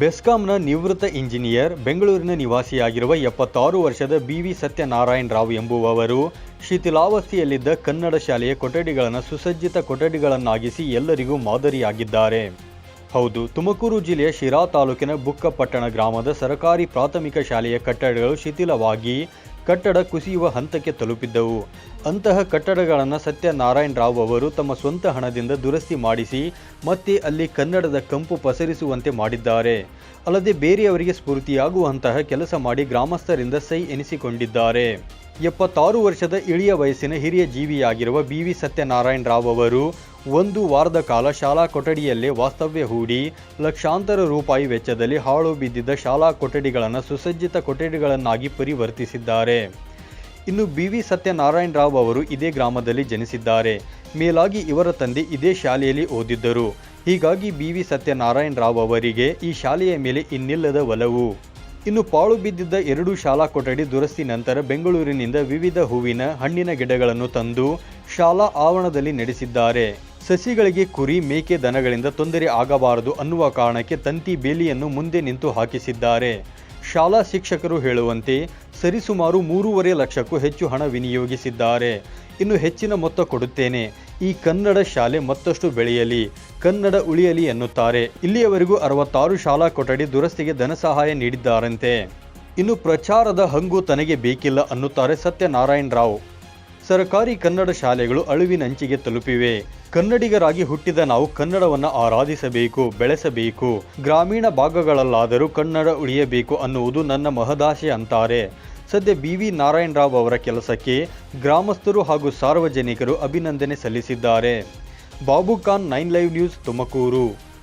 ಬೆಸ್ಕಾಂನ ನಿವೃತ್ತ ಇಂಜಿನಿಯರ್, ಬೆಂಗಳೂರಿನ ನಿವಾಸಿಯಾಗಿರುವ ಎಪ್ಪತ್ತಾರು ವರ್ಷದ ಬಿ ವಿ ಸತ್ಯನಾರಾಯಣ ರಾವ್ ಎಂಬುವವರು ಶಿಥಿಲಾವಸ್ಥೆಯಲ್ಲಿದ್ದ ಕನ್ನಡ ಶಾಲೆಯ ಕೊಠಡಿಗಳನ್ನು ಸುಸಜ್ಜಿತ ಕೊಠಡಿಗಳನ್ನಾಗಿಸಿ ಎಲ್ಲರಿಗೂ ಮಾದರಿಯಾಗಿದ್ದಾರೆ. ಹೌದು, ತುಮಕೂರು ಜಿಲ್ಲೆಯ ಶಿರಾ ತಾಲೂಕಿನ ಬುಕ್ಕಪಟ್ಟಣ ಗ್ರಾಮದ ಸರಕಾರಿ ಪ್ರಾಥಮಿಕ ಶಾಲೆಯ ಕಟ್ಟಡಗಳು ಶಿಥಿಲವಾಗಿ ಕಟ್ಟಡ ಕುಸಿಯುವ ಹಂತಕ್ಕೆ ತಲುಪಿದ್ದವು. ಅಂತಹ ಕಟ್ಟಡಗಳನ್ನು ಸತ್ಯನಾರಾಯಣ ರಾವ್ ಅವರು ತಮ್ಮ ಸ್ವಂತ ಹಣದಿಂದ ದುರಸ್ತಿ ಮಾಡಿಸಿ ಮತ್ತೆ ಅಲ್ಲಿ ಕನ್ನಡದ ಕಂಪು ಪಸರಿಸುವಂತೆ ಮಾಡಿದ್ದಾರೆ. ಅಲ್ಲದೆ ಬೇರೆಯವರಿಗೆ ಸ್ಫೂರ್ತಿಯಾಗುವಂತಹ ಕೆಲಸ ಮಾಡಿ ಗ್ರಾಮಸ್ಥರಿಂದ ಸೈ ಎನಿಸಿಕೊಂಡಿದ್ದಾರೆ. ಎಪ್ಪತ್ತಾರು ವರ್ಷದ ಇಳಿಯ ವಯಸ್ಸಿನ ಹಿರಿಯ ಜೀವಿಯಾಗಿರುವ ಬಿ ವಿ ಸತ್ಯನಾರಾಯಣ ರಾವ್ ಅವರು ಒಂದು ವಾರದ ಕಾಲ ಶಾಲಾ ಕೊಠಡಿಯಲ್ಲೇ ವಾಸ್ತವ್ಯ ಹೂಡಿ ಲಕ್ಷಾಂತರ ರೂಪಾಯಿ ವೆಚ್ಚದಲ್ಲಿ ಹಾಳು ಬಿದ್ದಿದ್ದ ಶಾಲಾ ಕೊಠಡಿಗಳನ್ನು ಸುಸಜ್ಜಿತ ಕೊಠಡಿಗಳನ್ನಾಗಿ ಪರಿವರ್ತಿಸಿದ್ದಾರೆ. ಇನ್ನು ಬಿ ವಿ ಸತ್ಯನಾರಾಯಣ ರಾವ್ ಅವರು ಇದೇ ಗ್ರಾಮದಲ್ಲಿ ಜನಿಸಿದ್ದಾರೆ. ಮೇಲಾಗಿ ಇವರ ತಂದೆ ಇದೇ ಶಾಲೆಯಲ್ಲಿ ಓದಿದ್ದರು. ಹೀಗಾಗಿ ಬಿ ವಿ ಸತ್ಯನಾರಾಯಣ ರಾವ್ ಅವರಿಗೆ ಈ ಶಾಲೆಯ ಮೇಲೆ ಇನ್ನಿಲ್ಲದ ಒಲವು. ಇನ್ನು ಪಾಳು ಬಿದ್ದಿದ್ದ ಎರಡು ಶಾಲಾ ಕೊಠಡಿ ದುರಸ್ತಿ ನಂತರ ಬೆಂಗಳೂರಿನಿಂದ ವಿವಿಧ ಹೂವಿನ ಹಣ್ಣಿನ ಗಿಡಗಳನ್ನು ತಂದು ಶಾಲಾ ಆವರಣದಲ್ಲಿ ನಡೆಸಿದ್ದಾರೆ. ಸಸಿಗಳಿಗೆ ಕುರಿ, ಮೇಕೆ ದನಗಳಿಂದ ತೊಂದರೆ ಆಗಬಾರದು ಅನ್ನುವ ಕಾರಣಕ್ಕೆ ತಂತಿ ಬೇಲಿಯನ್ನು ಮುಂದೆ ನಿಂತು ಹಾಕಿಸಿದ್ದಾರೆ. ಶಾಲಾ ಶಿಕ್ಷಕರು ಹೇಳುವಂತೆ ಸರಿಸುಮಾರು ಮೂರುವರೆ ಲಕ್ಷಕ್ಕೂ ಹೆಚ್ಚು ಹಣ ವಿನಿಯೋಗಿಸಿದ್ದಾರೆ. ಇನ್ನು ಹೆಚ್ಚಿನ ಮೊತ್ತ ಕೊಡುತ್ತೇನೆ. ಈ ಕನ್ನಡ ಶಾಲೆ ಮತ್ತಷ್ಟು ಬೆಳೆಯಲಿ, ಕನ್ನಡ ಉಳಿಯಲಿ ಎನ್ನುತ್ತಾರೆ. ಇಲ್ಲಿಯವರೆಗೂ ಅರವತ್ತಾರು ಶಾಲಾ ಕೊಠಡಿ ದುರಸ್ತಿಗೆ ಧನಸಹಾಯ ನೀಡಿದ್ದಾರಂತೆ. ಇನ್ನು ಪ್ರಚಾರದ ಹಂಗು ತನಗೆ ಬೇಕಿಲ್ಲ ಅನ್ನುತ್ತಾರೆ ಸತ್ಯನಾರಾಯಣ ರಾವ್. ಸರ್ಕಾರಿ ಕನ್ನಡ ಶಾಲೆಗಳು ಅಳುವಿನಂಚಿಗೆ ತಲುಪಿವೆ. ಕನ್ನಡಿಗರಾಗಿ ಹುಟ್ಟಿದ ನಾವು ಕನ್ನಡವನ್ನು ಆರಾಧಿಸಬೇಕು, ಬೆಳೆಸಬೇಕು. ಗ್ರಾಮೀಣ ಭಾಗಗಳಲ್ಲಾದರೂ ಕನ್ನಡ ಉಳಿಯಬೇಕು ಅನ್ನುವುದು ನನ್ನ ಮಹದಾಶೆ ಅಂತಾರೆ. ಸದ್ಯ ಬಿ ವಿ ನಾರಾಯಣ ರಾವ್ ಅವರ ಕೆಲಸಕ್ಕೆ ಗ್ರಾಮಸ್ಥರು ಹಾಗೂ ಸಾರ್ವಜನಿಕರು ಅಭಿನಂದನೆ ಸಲ್ಲಿಸಿದ್ದಾರೆ. Babu Khan nine live news Tumakuru.